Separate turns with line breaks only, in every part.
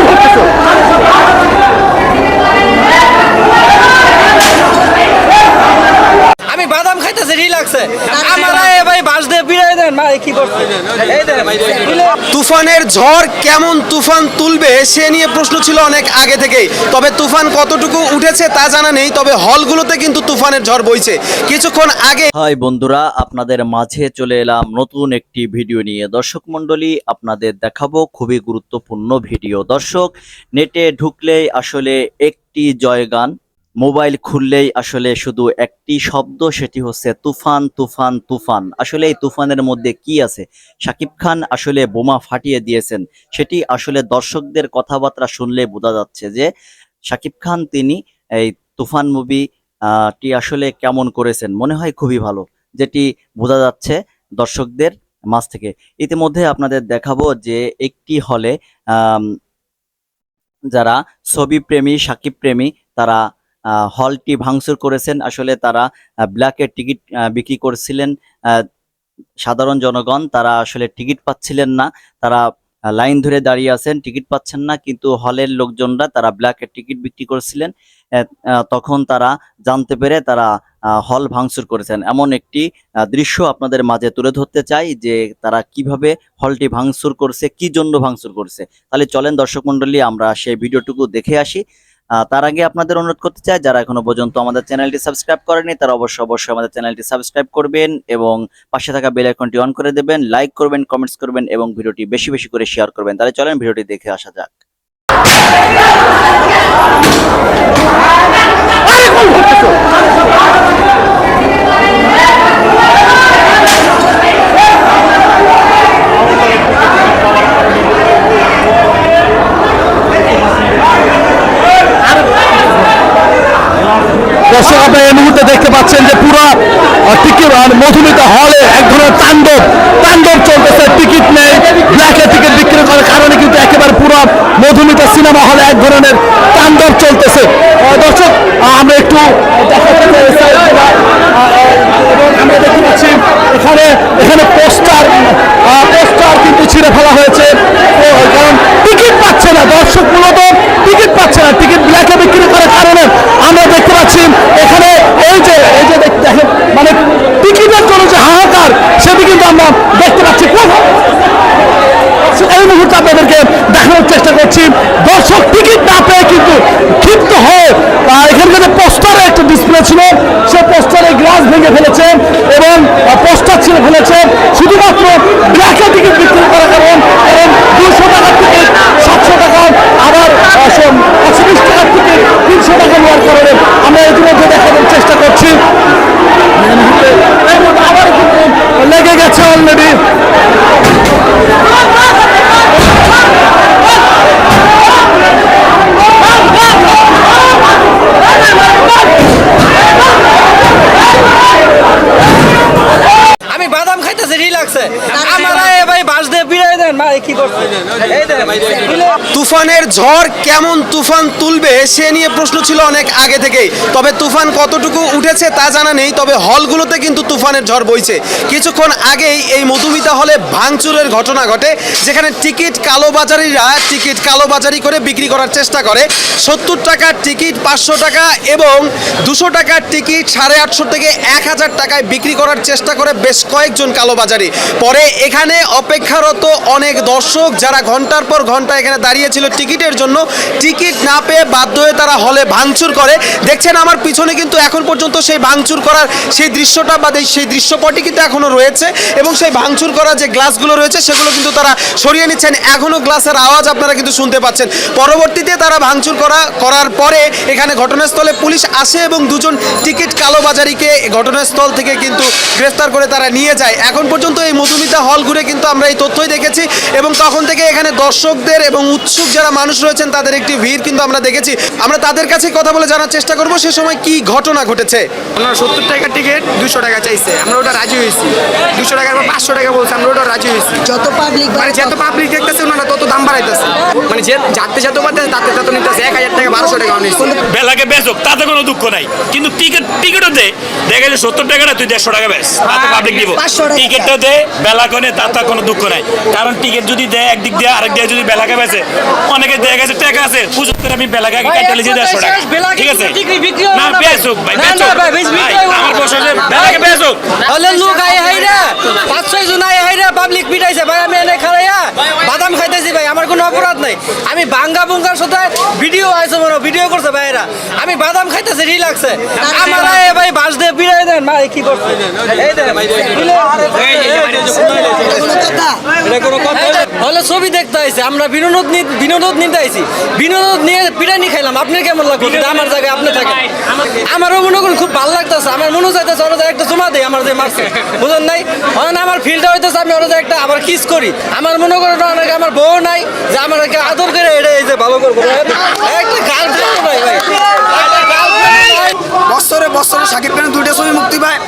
আমি বাদাম খাইতেছি রিল্যাক্সে আমার এ ভাই বাস দিয়ে বিড়াই দেন ভাই কি করছে?
তুফানের ঝড় কেমন তুফান তুলবে সে নিয়ে প্রশ্ন ছিল অনেক আগে থেকেই। তবে তুফান কতটুকু উঠেছে তা জানা নেই তবে হলগুলোতে কিন্তু তুফানের ঝড় বইছে। কিছুক্ষণ আগে
হাই বন্ধুরা আপনাদের মাঝে চলে এলাম নতুন একটি ভিডিও নিয়ে। দর্শক মণ্ডলী আপনাদের দেখাবো খুবই গুরুত্বপূর্ণ ভিডিও। দর্শক নেটে ঢুকলেই আসলে একটি জয়গান। মোবাইল খুললেই আসলে শুধু একটি শব্দ, সেটি হচ্ছে তুফান তুফান তুফান। আসলে এই তুফানের মধ্যে কি আছে? শাকিব খান আসলে বোমা ফাটিয়ে দিয়েছেন। সেটি আসলে দর্শকদের কথাবার্তা শুনলে বোঝা যাচ্ছে যে শাকিব খান তিনি এই তুফান মুভি টি আসলে কেমন করেছেন? মনে হয় খুবই ভালো, যেটি বোঝা যাচ্ছে দর্শকদের মাঝ থেকে। ইতিমধ্যে আপনাদের দেখাবো যে একটি হলে যারা ছবি প্রেমী সাকিব প্রেমী তারা হলটি ভাঙচুর করেছেন। আসলে তারা ব্ল্যাকের টিকিট বিক্রি করছিলেন। সাধারণ জনগণ, তারা আসলে টিকিট পাচ্ছিলেন না। তারা লাইন ধরে দাঁড়িয়ে আছেন, টিকিট পাচ্ছেন না। কিন্তু হলের লোকজনরা তারা ব্ল্যাকের টিকিট বিক্রি করছিলেন। তখন তারা জানতে পেরে তারা হল ভাঙচুর করেছেন। এমন একটি দৃশ্য আপনাদের মাঝে তুলে ধরতে চাই যে তারা কীভাবে হলটি ভাঙচুর করছে, কি জন্য ভাঙচুর করছে। তাহলে চলেন দর্শক মন্ডলী আমরা সেই ভিডিওটুকু দেখে আসি। তার আগে আপনাদের অনুরোধ করতে চাই, যারা এখনও পর্যন্ত আমাদের চ্যানেলটি সাবস্ক্রাইব করেনি তারা অবশ্যই অবশ্যই আমাদের চ্যানেলটি সাবস্ক্রাইব করবেন এবং পাশে থাকা বেল আইকনটি অন করে দেবেন, লাইক করবেন কমেন্টস করবেন এবং ভিডিওটি বেশি বেশি করে শেয়ার করবেন। তাহলে চলেন ভিডিওটি দেখে আসা যাক
দর্শক আপনারা এই মুহূর্তে দেখতে পাচ্ছেন যে পুরো টিকিট মধুমিতা হলে এক ধরনের তাণ্ডব তাণ্ডব চলতেছে টিকিট নেই ব্ল্যাকে টিকিট বিক্রি করার কারণে কিন্তু একেবারে পুরো মধুমিতা সিনেমা হলে এক ধরনের তাণ্ডব চলতেছে। দর্শক আমরা একটু দেখাতে চাই এই side গুলা। আহ, আহ, এবং আমরা দেখতে পাচ্ছি এখানে এখানে পোস্টার পোস্টার কিন্তু ছিঁড়ে ফেলা হয়েছে ও, কারণ টিকিট পাচ্ছে না দর্শক মূলত টিকিট পাচ্ছে না টিকিট ব্ল্যাকে বিক্রি করার কারণে আমরা দেখতে পাচ্ছি এখানে এই যে এই যে দেখ- দেখেন মানে টিকিটের জন্য যে হাহাকার সেটি কিন্তু আমরা দেখতে পাচ্ছি এই মুহূর্তে আপনাদেরকে দেখানোর চেষ্টা করছি। দর্শক টিকিট না পেয়ে কিন্তু ক্ষিপ্ত হয়ে এখানে যে পোস্টারে একটা ডিসপ্লে ছিল, সে পোস্টারে গ্লাস ভেঙে ফেলেছে এবং পোস্টার ছিঁড়ে ফেলেছে শুধুমাত্র ব্ল্যাকে টিকিট বিক্রি করার কারণ এবং দুশো টাকার টিকিট সাতশো টাকা আবার একশো বিশ টাকার টিকিট তিনশো টাকা নেওয়ার কারণে আমরা ইতিমধ্যে দেখানোর চেষ্টা করছি এই মুহূর্তে এই মুহূর্তে আবার কিন্তু লেগে গেছে অলরেডি
আমি বাদাম খাইতেছি রিল্যাক্সে আমার এ ভাই বাস
তুফানের ঝড় কেমন তুফান তুলবে সে নিয়ে প্রশ্ন ছিল অনেক আগে থেকেই। তবে তুফান কতটুকু উঠেছে তা জানা নেই, তবে হলগুলোতে কিন্তু তুফানের ঝড় বইছে। কিছুক্ষণ আগেই এই মধুমিতা হলে ভাঙচুরের ঘটনা ঘটে, যেখানে টিকিট কালোবাজারিরা টিকিট কালোবাজারি করে বিক্রি করার চেষ্টা করে। সত্তর টাকার টিকিট, পাঁচশো টাকা এবং দুশো টাকার টিকিট, সাড়ে আটশো থেকে এক হাজার টাকায় বিক্রি করার চেষ্টা করে বেশ কয়েকজন কালোবাজারি। পরে এখানে অপেক্ষারত অনেক দর্শক যারা ঘণ্টার পর ঘণ্টা এখানে দাঁড়িয়েছিল টিকিটের জন্য, টিকিট না পেয়ে বাধ্য হয়ে তারা হলে ভাঙচুর করে। দেখছেন আমার পিছনে কিন্তু এখন পর্যন্ত সেই ভাঙচুর করার সেই দৃশ্যটা বা সেই দৃশ্যপটই কিন্তু এখনও রয়েছে এবং সেই ভাঙচুর করা যে গ্লাসগুলো রয়েছে, সেগুলো কিন্তু তারা সরিয়ে নিচ্ছেন। এখনও গ্লাসের আওয়াজ আপনারা কিন্তু শুনতে পাচ্ছেন। পরবর্তীতে তারা ভাঙচুর করা করার পরে এখানে ঘটনাস্থলে পুলিশ আসে এবং দুজন টিকিট কালোবাজারিকে ঘটনাস্থল থেকে কিন্তু গ্রেফতার করে তারা নিয়ে যায়। এখন পর্যন্ত এই মধুমিতা হল ঘুরে কিন্তু আমরা এই তথ্যই দেখেছি এবং তখন থেকে এখানে দর্শকদের এবং উৎসুক যারা মানুষ রয়েছেন তাদের একটি ভিড় কিন্তু আমরা দেখেছি। আমরা তাদের কাছে কথা বলে জানার চেষ্টা করব সে সময় কি ঘটনা ঘটেছে?
ওনারা সত্তর টাকার টিকিট দুশো টাকা চাইছে। আমরা ওটা রাজি হয়েছি। দুশো টাকার পর পাঁচশো টাকা বলছে আমরা ওটা রাজি হয়েছি।
যত পাবলিক
মানে যত পাবলিক দেখতেছে ওনারা তত দাম বাড়াইতেছে। মানে যে যাতে যত বাড়তেছে তাতে তত নিতেছে। এক হাজার টাকা বারোশো টাকা নিচ্ছে
বেলাকে বেচক তাতে কোনো দুঃখ নাই। কিন্তু টিকিট টিকিটও দে। দেখা যায় সত্তর টাকাটা তুই দেড়শো টাকা তাতে পাবলিক দিব
500 টাকা।
টিকিটটা দে বেলা কোনে তাতে কোনো দুঃখ নাই। কারণ টিকিট যদি দেয় একদিক দিয়ে আরেক দিয়ে যদি বেলাকে বেছে অনেকে দেখা গেছে টাকা আছে পুজো করে আমি বেলাকে কেটে লিখে দেড়শো টাকা ঠিক আছে না বেচুক ভাই আমার। প্রশ্ন বেলাকে বেচুক
তাহলে লোক আই হাইরা পাঁচ ছয় জন আই হাইরা পাবলিক পিটাইছে ভাই আমি এনে খারাইয়া বাদাম খাইতেছি ভাই আমার কোনো অপরাধ নাই আমি বাঙ্গা বুঙ্গার সাথে ভিডিও আছে মনে ভিডিও করছে ভাইরা আমি বাদাম খাইতেছি রিল্যাক্সে আমার এ ভাই বাস দিয়ে পিড়াই দেন ভাই কি করছে এই দেন হলে ছবি দেখতে আইছে আমরা বিনোদন বিনোদন নিতে আইছি। বিনোদন নিয়ে পিটানি খাইলাম আপনার কেমন লাগল? আমার জায়গায় আপনি থাকেন। আমারও মনে করুন খুব ভালো লাগতেছে আমার মনে চাইতেছে ওরা একটা জমা দেয় আমার যে মারছে। বুঝলেন নাই? এখন আমার ফিলটা হইতেছে আমি ওরা একটা আবার কিস করি। আমার মনে করেন অনেক আমার বউ নাই যে আমার আদর করে এটা এই যে ভালো করব একটা গার্লফ্রেন্ড নাই ভাই।
বছরে বছরে সাকিব খানের দুইটা ছবি মুক্তি পায়।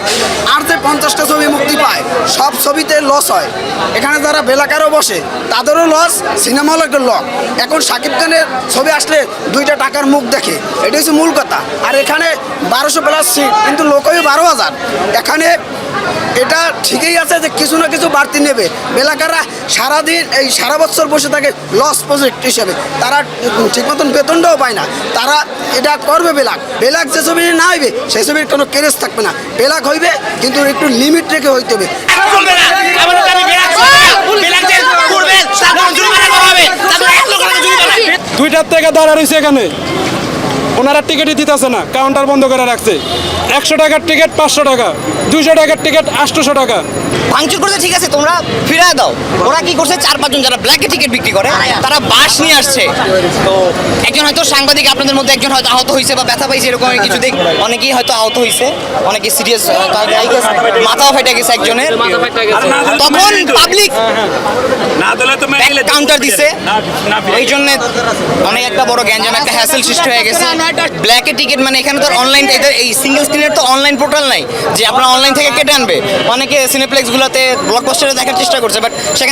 আর পঞ্চাশটা ছবি মুক্তি পায়। সব ছবিতে লস হয়। এখানে যারা বেলাকারও বসে, তাদেরও লস সিনেমা হল একটা লস এখন সাকিব খানের ছবি আসলে দুইটা টাকার মুখ দেখে এটা হচ্ছে মূল কথা। আর এখানে বারোশো প্লাস সিট কিন্তু লোকই বারো হাজার। এখানে এটা ঠিকই আছে যে কিছু না কিছু বাড়তি নেবে। বেলাকাররা সারাদিন এই সারা বছর বসে থাকে লস প্রজেক্ট হিসেবে। তারা ঠিক মতন বেতনটাও পায় না। তারা এটা করবে বেলাক। বেলাক যে ছবি না হইবে সেই ছবির কোনো কেরেস থাকবে না। বেলাক হইবে কিন্তু একটু লিমিট রেখে হইতে হবে।
দুইটার থেকে দাঁড়া রয়েছে এখানে। ওনারা টিকিটই দিতেছে না কাউন্টার বন্ধ করে রাখছে। একশো টাকার টিকিট পাঁচশো টাকা, দুইশো টাকার টিকিট আটশোশো টাকা।
ভাঙচুর করতে ঠিক আছে, তোমরা ফিরে দাও। ওরা কি করছে? চার পাঁচজন যারা ব্ল্যাকে টিকিট বিক্রি করে তারা বাস নিয়ে আসছে। তো একজন হয়তো সাংবাদিক আপনাদের মধ্যে একজন হয়তো আহত হয়েছে বা ব্যথা পাইছে এরকম কিছু দেখ অনেকেই হয়তো আহত হয়েছে অনেকে সিরিয়াস মাথাও ফেটে গেছে একজনের। তখন পাবলিক
না দিলে তো মেরে দিলে
কাউন্টার দিছে এই জন্য অনেক একটা বড় গ্যাঞ্জাম একটা হ্যাসেল সৃষ্টি হয়ে গেছে। ব্ল্যাকে টিকিট মানে এখানে তো অনলাইন এদের এই সিঙ্গেল স্ক্রিনের তো অনলাইন পোর্টাল নাই যে আপনারা অনলাইন থেকে কেটে আনবে। অনেকে সিনেপ্লেক্সগুলোতে ব্লকবাস্টারে দেখার চেষ্টা করছে বাট সেখানে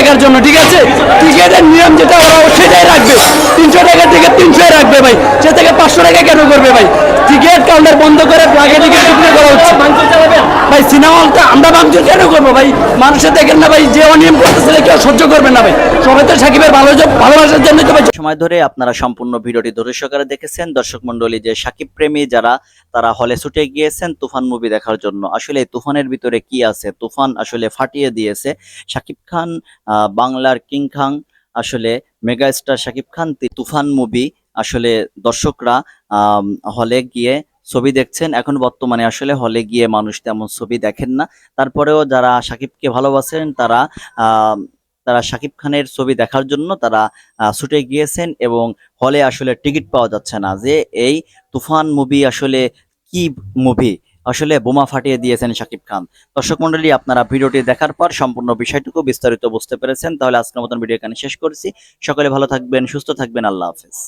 দেখার জন্য, ঠিক আছে? টিকিটের নিয়ম যেটা, ওরা সেটাই রাখবে। তিনশো টাকার টিকিট তিনশোই রাখবে ভাই। সে থেকে পাঁচশো টাকা কেন করবে ভাই? টিকিট কাউন্টার বন্ধ করে প্লাগে টিকিট বিক্রি করা হচ্ছে। ভাই সিনেমা হলটা আমরা ভাঙচুর কেন করব ভাই? মানুষের দেখেন না ভাই, যে অনিয়ম করতেছে, কেউ সহ্য করবে না ভাই। সবাই তো সাকিবের ভালো ভালোবাসার জন্য তো
সময় ধরে আপনারা সম্পূর্ণ ভিডিওটি ধৈর্য সহকারে দেখেছেন। দর্শক মন্ডলী যে সাকিব প্রেমী যারা, তারা হলে ছুটে গিয়েছেন তুফান মুভি দেখার জন্য। আসলে তুফানের ভিতরে কি আছে? তুফান আসলে ফাটিয়ে দিয়েছে। সাকিব খান বাংলার কিং খাং, আসলে mega star Shakib Khan Toofan movie, আসলে দর্শকরা হলে গিয়ে ছবি দেখছেন। এখন বর্তমানে আসলে হলে গিয়ে মানুষ তেমন ছবি দেখেন না। তারপরেও যারা সাকিবকে ভালোবাসেন, তারা তারা সাকিব খানের ছবি দেখার জন্য তারা ছুটে গিয়েছেন এবং হলে আসলে টিকিট পাওয়া যাচ্ছে না যে এই তুফান মুভি আসলে কি মুভি? আসলে বোমা ফাটিয়ে দিয়েছেন শাকিব খান। দর্শক মন্ডলী আপনারা ভিডিওটি দেখার পর সম্পূর্ণ বিষয়টুকু বিস্তারিত বুঝতে পেরেছেন। তাহলে আজকের মতন ভিডিও এখানে শেষ করছি। সকলে ভালো থাকবেন, সুস্থ থাকবেন। আল্লাহ হাফেজ।